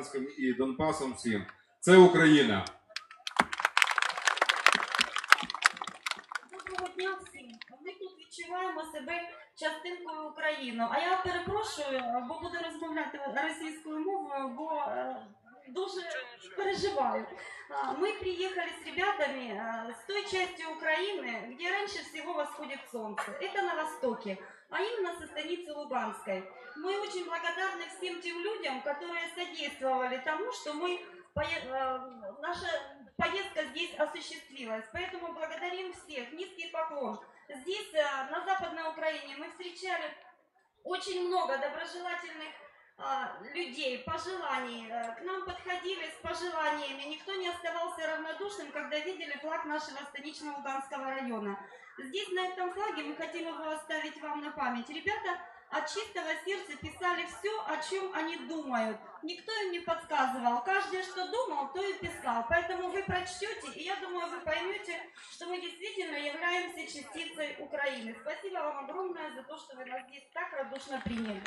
Луганськом і Донбасом всім. Це Україна. Доброго дня всім. Ми тут відчуваємо себе частинкою України. А я перепрошую, бо буду розмовляти російською мовою, бо е, дуже переживаю. А, Мы приехали с ребятами э, с той части Украины, где раньше всего восходит солнце. Это на востоке, а именно со станицы Луганской. Мы очень благодарны всем тем людям, которые содействовали тому, что мы э, наша поездка здесь осуществилась. Поэтому благодарим всех. Низкий поклон. Здесь, э, на Западной Украине, мы встречали очень много доброжелательных а, людей, пожеланий. Э, К нам подходили с пожеланиями. Никто не оставался равнодушным, когда видели флаг нашего станично-Луганского района. Здесь, на этом флаге, мы хотим его оставить вам на память. Ребята от чистого сердца писали все, о чем они думают. Никто им не подсказывал. Каждый, что думал, то и писал. Поэтому вы прочтете, и я думаю, вы поймете, что мы действительно являемся частицей Украины. Спасибо вам огромное за то, что вы нас здесь так радушно приняли.